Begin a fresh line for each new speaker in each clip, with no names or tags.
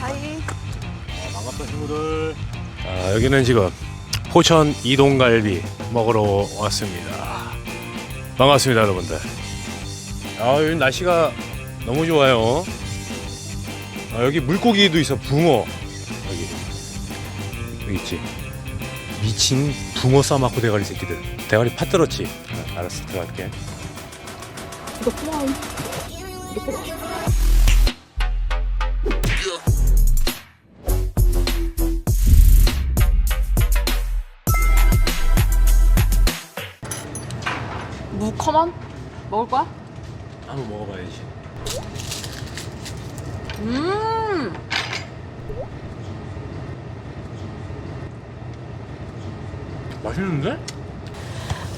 하이.
아, 반갑다 친구들. 아, 여기는 지금 포천 이동갈비 먹으러 왔습니다. 반갑습니다 여러분들. 아 여기 날씨가 너무 좋아요. 아, 여기 물고기도 있어 붕어 여기 여기 있지. 미친 붕어 싸먹고 대가리 새끼들. 대가리 팥 들었지. 아, 알았어 들어갈게.
이거 포함. 이거. 무 커먼? 먹을 거야?
한번 먹어봐야지.
음.
맛있는데?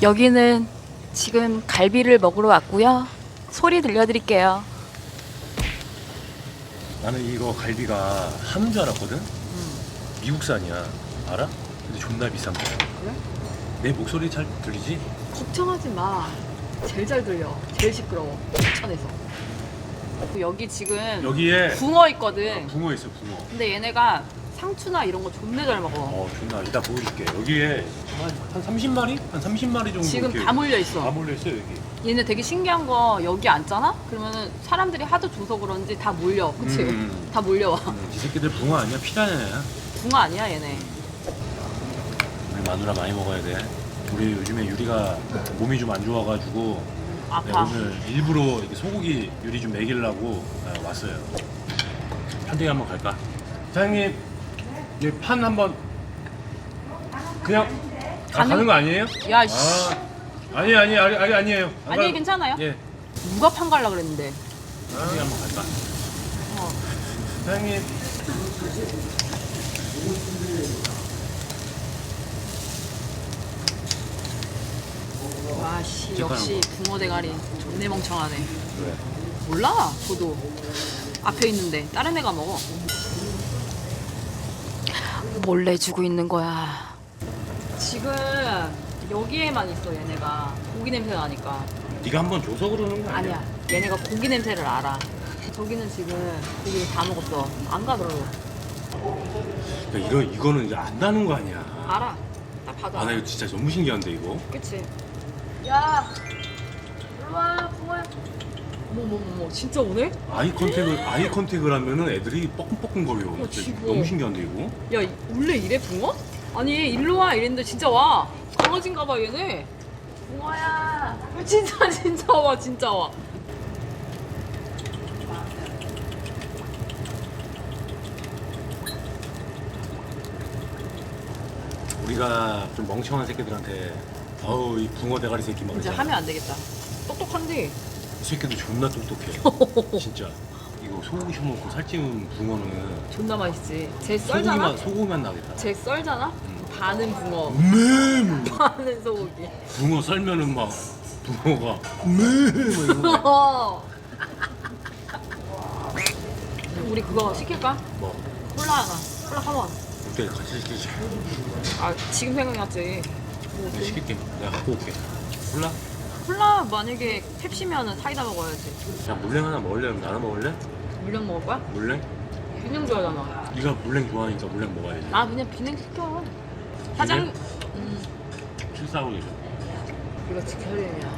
여기는 지금 갈비를 먹으러 왔고요. 소리 들려드릴게요.
나는 이거 갈비가 한우인 줄 알았거든? 미국산이야. 알아? 근데 존나 비싼 거야.
그래?
내 목소리 잘 들리지?
걱정하지 마. 제일 잘 들려. 제일 시끄러워. 천에서. 여기 지금
여기에
붕어 있거든.
붕어 있어, 붕어.
근데 얘네가 상추나 이런 거 존나 잘 먹어.
어, 존나 이따 보여줄게. 여기에 한, 한 30마리? 한 30마리 정도
지금
이렇게
다 몰려
다
있어.
몰려 있어, 여기.
얘네 되게 신기한 거 여기 앉잖아? 그러면은 사람들이 하도 줘서 그런지 다 몰려. 그치?
음.
다 몰려와.
음, 이 새끼들 붕어 아니야? 피라냐야.
붕어 아니야 얘네.
우리 마누라 많이 먹어야 돼. 우리 요즘에 유리가 몸이 좀 안 좋아가지고 네,
아파.
오늘 일부러 이렇게 소고기 유리 좀 먹이려고 아, 왔어요. 편되게 한번 갈까? 사장님, 이 판 한번 그냥 아,
가능-
가는 거 아니에요?
야, 씨.
아, 아니 아니 아니 아니 아니에요. 안
아니
가요.
괜찮아요?
예,
누가 판 갈라 그랬는데.
편되게 한번 갈까?
어.
사장님,
와씨
어떡하는
역시 붕어 대가리 존내 멍청하네.
왜?
몰라 저도 앞에 있는데 다른 애가 먹어. 몰래 주고 있는 거야. 지금 여기에만 있어 얘네가 고기 냄새 나니까.
네가 한번 줘서 그러는 거 아니야?
아니야 얘네가 고기 냄새를 알아. 저기는 지금 고기를 다 먹었어. 안 가더라고.
그러니까 이거 이거는 이제 안다는 거 아니야?
알아. 딱 봐도
아, 나
알아.
이거 진짜 너무 신기한데 이거.
그치? 야, 일로 와, 붕어야. 어머, 어머, 어머, 진짜 오네?
아이 컨택을 아이 컨택을 하면은 애들이 뻐끔뻐끔거려.
어,
진짜. 너무 신기한데 이거.
야, 이- 원래 이래 붕어? 아니, 일로 와 이랬는데 진짜 와. 강아지인가 봐 얘네. 붕어야. 진짜 진짜 와, 진짜 와.
우리가 좀 멍청한 새끼들한테 어우 이 붕어 대가리 새끼 막
이제. 하면 안 되겠다. 똑똑한데.
이 새끼도 존나 똑똑해. 진짜. 이거 소고기 셔먹고 살찌운 붕어는
존나 맛있지. 쟤 썰잖아?
소고기만 소고기만 나겠다.
쟤 썰잖아?
음.
반은 붕어,
음,
반은 소고기.
붕어 썰면은 막 붕어가 음,
어. 우리 그거 시킬까?
뭐
콜라가 콜라 한번
그때 같이 시키지.
아 지금 생각났지 뭐,
내가 시킬게. 내가 갖고 올게. 몰라?
콜라 만약에 펩시면은 사이다 먹어야지
야 물냉 하나 먹을래? 나눠 먹을래?
물냉 먹을 거야?
물냉?
비냉 좋아하잖아
네가 물냉 좋아하니까 물냉 먹어야지.
아 그냥 비냉 시켜 사장 음
실수하고 계셔.
이거 지켜야냐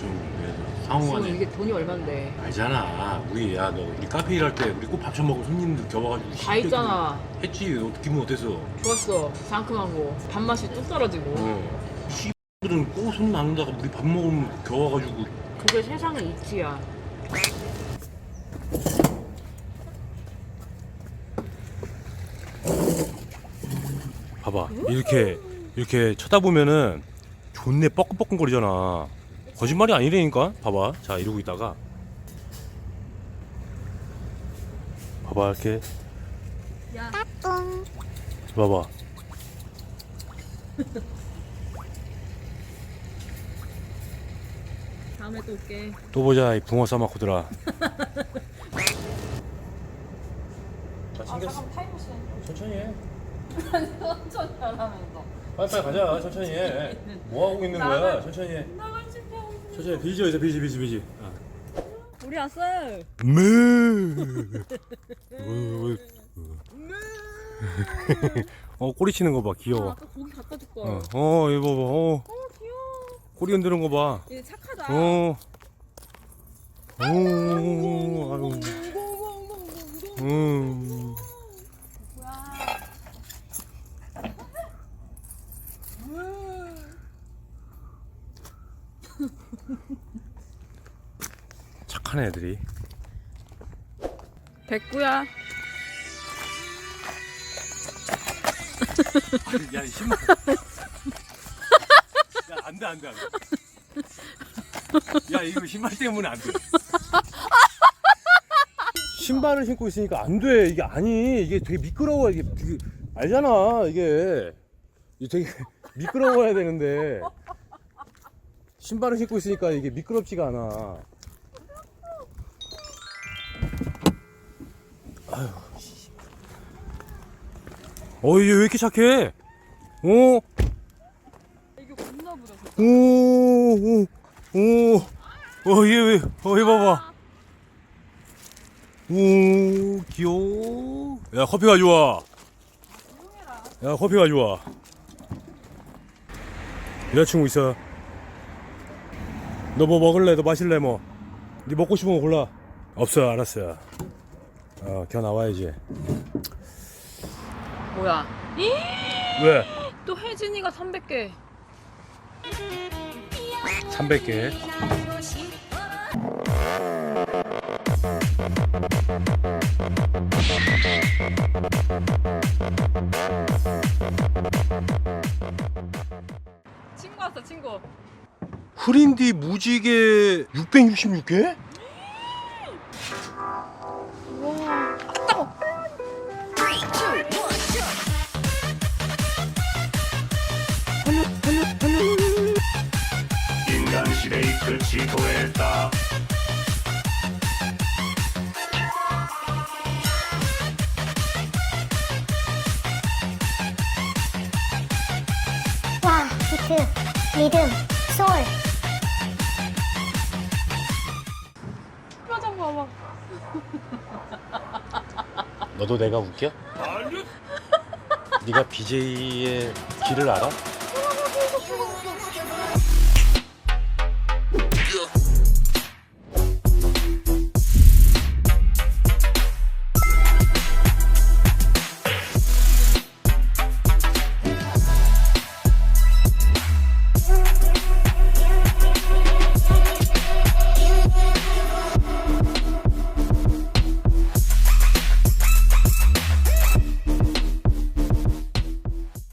좀 그래서
지금
상호간에
이게 돈이 얼만데
알잖아. 우리 야 너 우리 카페 일할 때 우리 꼭 밥 처먹은 손님들 겨와가지고
다 있잖아
했지. 너 기분 어땠어?
좋았어 상큼한 거 밥맛이 뚝 떨어지고
어. 씨들은 꼭 손님 안 온다가 우리 밥 먹으면 겨와가지고
그게 세상의 이치야
봐봐 이렇게 이렇게 쳐다보면은 존내 뻐끔뻐끔거리잖아. 거짓말이 아니라니까. 봐봐. 자 이러고 있다가 봐봐 이렇게
야
봐봐.
다음에 또 올게
또 보자 이 붕어 싸먹고들아.
자아 잠깐 타임머신
천천히 해.
천천히 하라면서
빨리빨리 가자 천천히 해. 뭐 하고 있는 거야? 천천히 해. 천천히 비지 어디서 비지 비지 비지.
우리 왔어요
네. 어 꼬리 치는 거봐
아,
귀여워.
아까 고기 갖다 줄 걸.
어, 어 이거 봐봐. 어
어 귀여워.
꼬리 흔드는 거 봐.
얘 착하다.
어. 오, 아유.
뭐야?
음. 착한 애들이.
백구야.
야, 신발. 야, 안 돼, 안 돼, 안 돼. 야, 이거 신발 때문에 안 돼. 신발을 신고 있으니까 안 돼. 이게 아니. 이게 되게 미끄러워. 이게 되게- 알잖아. 이게. 이게 되게 미끄러워야 되는데. 신발을 신고 있으니까 이게 미끄럽지가 않아. 아유. 씨. 어, 얘왜 이렇게 착해? 어?
이게 겁나 부러져.
오, 오, 오, 어, 얘 왜, 어, 얘 봐봐. 오, 귀여워. 야, 커피 가져와. 야, 커피 가져와. 여자친구 있어. 너 뭐 먹을래? 너 마실래? 뭐? 네 먹고 싶은 거 골라. 없어, 알았어. 어, 걔 나와야지.
뭐야?
왜?
또 혜진이가 300개.
300개.
친구 왔어 친구.
흐린디 무지개 666개?
와. 따고.
인간 시대의 끝이 도했다.
와, 비트, 소울.
막.
너도 내가 웃겨?
아니요.
네가 BJ의 길을 알아?